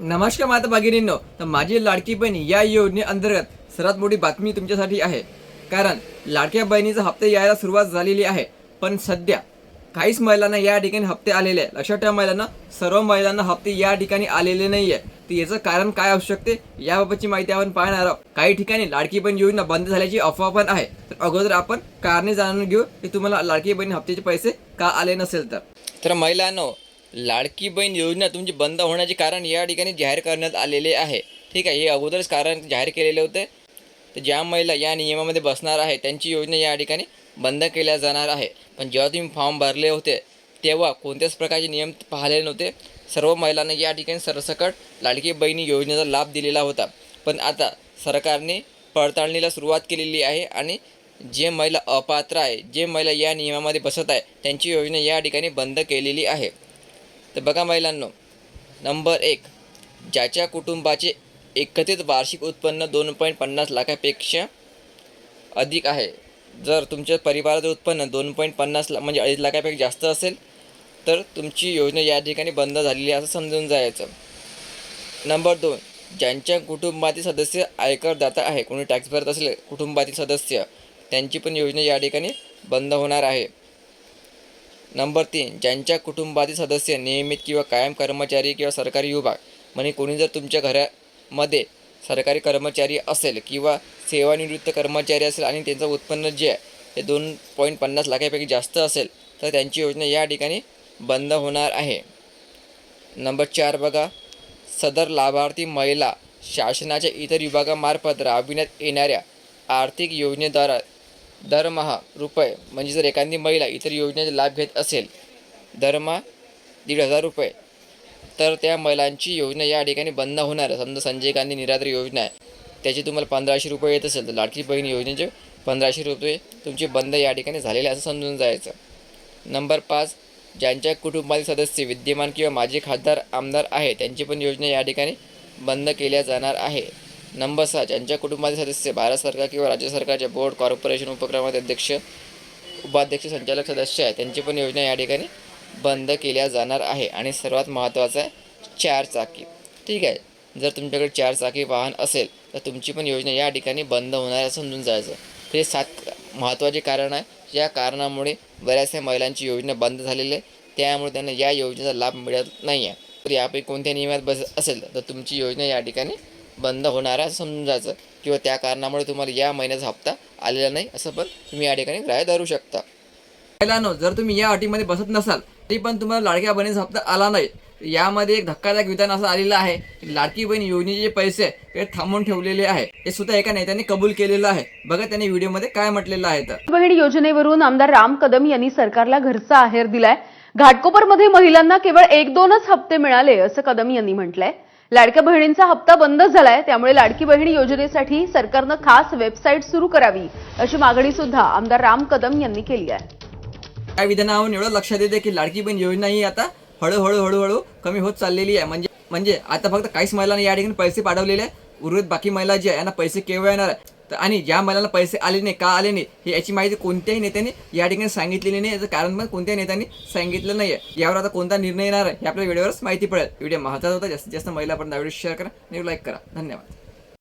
नमस्कार माता भगिनींनो. तर माझी लाडकी बहीण या योजनेअंतर्गत सर्वात मोठी बातमी तुमच्यासाठी आहे. कारण लाडक्या बहिणीचा हप्ते यायला सुरुवात झालेली आहे. पण सध्या काहीच महिलांना या ठिकाणी हप्ते आलेले आहे लक्षात ठेवा महिलांना सर्व महिलांना हप्ते या ठिकाणी आलेले नाही आहे तर याचं कारण काय असू शकते याबाबतची माहिती आपण पाहणार आहोत. काही ठिकाणी लाडकी बहीण योजना बंद झाल्याची अफवा पण आहे. तर अगोदर आपण कारणे जाणून घेऊ की तुम्हाला लाडकी बहीण हप्त्याचे पैसे का आले नसेल तर. तर महिलांनो लाडकी बहीण योजना तुमची बंद होण्याचे कारण या ठिकाणी जाहीर करण्यात आलेले आहे. ठीक आहे हे अगोदरच कारण जाहीर केलेले होते. तर ज्या महिला या नियमामध्ये बसणार आहे त्यांची योजना या ठिकाणी बंद केल्या जाणार आहे. पण जेव्हा तुम्ही फॉर्म भरले होते तेव्हा कोणत्याच प्रकारचे नियम पाहिले नव्हते. सर्व महिलांना या ठिकाणी सरसकट लाडकी बहिणी योजनेचा लाभ दिलेला होता. पण आता सरकारने पडताळणीला सुरुवात केलेली आहे आणि जे महिला अपात्र आहे जे महिला या नियमामध्ये बसत आहे त्यांची योजना या ठिकाणी बंद केलेली आहे. तर बघा महिलांनो नंबर एक ज्याच्या कुटुंबाचे एकत्रित वार्षिक उत्पन्न दोन पॉईंट पन्नास लाखापेक्षा अधिक आहे. जर तुमच्या परिवाराचं उत्पन्न दोन पॉईंट पन्नास ला म्हणजे अडीच लाखापेक्षा जास्त असेल तर तुमची योजना या ठिकाणी बंद झालेली असं समजून जायचं. नंबर दोन ज्यांच्या कुटुंबातील सदस्य आयकरदाता आहे कोणी टॅक्स भरत असेल कुटुंबातील सदस्य त्यांची पण योजना या ठिकाणी बंद होणार आहे. नंबर तीन ज्यांच्या कुटुंबातील सदस्य नियमित किंवा कायम कर्मचारी किंवा सरकारी विभाग म्हणजे कोणी जर तुमच्या घरामध्ये सरकारी कर्मचारी असेल किंवा सेवानिवृत्त कर्मचारी असेल आणि त्यांचं उत्पन्न जे आहे ते दोन पॉईंट पन्नास लाखापैकी जास्त असेल तर त्यांची योजना या ठिकाणी बंद होणार आहे. नंबर चार बघा सदर लाभार्थी महिला शासनाच्या इतर विभागामार्फत राबविण्यात येणाऱ्या आर्थिक योजनेद्वारा दरमहा रुपये म्हणजे जर एखादी महिला इतर योजनेचा लाभ घेत असेल दरमहा दीड हजार रुपये तर त्या महिलांची योजना या ठिकाणी बंद होणार आहे. समजा संजय गांधी निराधार योजना आहे त्याची तुम्हाला पंधराशे रुपये येत असेल तर लाडकी बहीण योजनेचे पंधराशे रुपये तुमचे बंद या ठिकाणी झालेले असं समजून जायचं. नंबर पाच ज्यांच्या कुटुंबातील सदस्य विद्यमान किंवा माजी खासदार आमदार आहे त्यांची पण योजना या ठिकाणी बंद केल्या जाणार आहे. नंबर सहा ज्यांच्या कुटुंबातील सदस्य भारत सरकार किंवा राज्य सरकारच्या बोर्ड कॉर्पोरेशन उपक्रमाचे अध्यक्ष उपाध्यक्ष संचालक सदस्य आहे त्यांची पण योजना या ठिकाणी बंद केल्या जाणार आहे. आणि सर्वात महत्त्वाचं आहे चार चाकी. ठीक आहे? जर तुमच्याकडे चार चाकी वाहन असेल तर तुमची पण योजना या ठिकाणी बंद होणार आहे समजून जायचं. हे सात महत्त्वाचे कारण आहे. या कारणामुळे बऱ्याचशा महिलांची योजना बंद झालेली आहे. त्यामुळे त्यांना या योजनेचा लाभ मिळत नाही आहे तर यापैकी कोणत्या नियमात बस असेल तर तुमची योजना या ठिकाणी बंद होणार आहे असं समजून जायचं किंवा त्या कारणामुळे तुम्हाला या महिन्याचा हप्ता आलेला नाही असं पण तुम्ही या ठिकाणी ग्राह्य धरू शकता. महिलांनो जर तुम्ही या अटीमध्ये बसत नसाल तरी पण तुम्हाला लाडक्या बहिणीचा हप्ता आला नाही. यामध्ये एक धक्कादायक विधान असं आलेलं आहे की लाडकी बहीण योजनेचे जे पैसे आहे, ते थांबवून ठेवलेले आहे. हे सुद्धा एका नेत्याने कबूल केलेलं आहे. बघा त्यांनी व्हिडिओमध्ये काय म्हटलेलं आहे तर. बहीण योजनेवरून आमदार राम कदम यांनी सरकारला घरचा आहेर दिलाय. घाटकोपरमध्ये महिलांना केवळ एक दोनच हप्ते मिळाले असं कदम यांनी म्हटलंय. लाडक्या बहिणींचा हप्ता बंद झालाय त्यामुळे लाडकी बहीण योजनेसाठी सरकारनं खास वेबसाईट सुरू करावी अशी मागणी सुद्धा आमदार राम कदम यांनी केली आहे. या विधानावरून एवढं लक्षात येते की लाडकी बहीण योजना ही आता हळूहळू हळूहळू कमी होत चाललेली आहे. म्हणजे म्हणजे आता फक्त काहीच महिलांना या ठिकाणी पैसे पाठवलेले आहे उर्वरित बाकी महिला जे आहे यांना पैसे केव्हा येणार आहे तर आणि ज्या महिलांना पैसे आले नाही का आले नाही हे याची माहिती कोणत्याही नेत्याने या ठिकाणी सांगितलेली नाही. याचं कारण पण कोणत्याही नेत्याने सांगितलं नाही आहे यावर आता कोणता निर्णय येणार आहे हे आपल्या व्हिडिओवरच माहिती पडेल. व्हिडिओ महत्त्वाचा होता जास्तीत जास्त महिलापर्यंत व्हिडिओ शेअर करा आणि लाईक करा. धन्यवाद.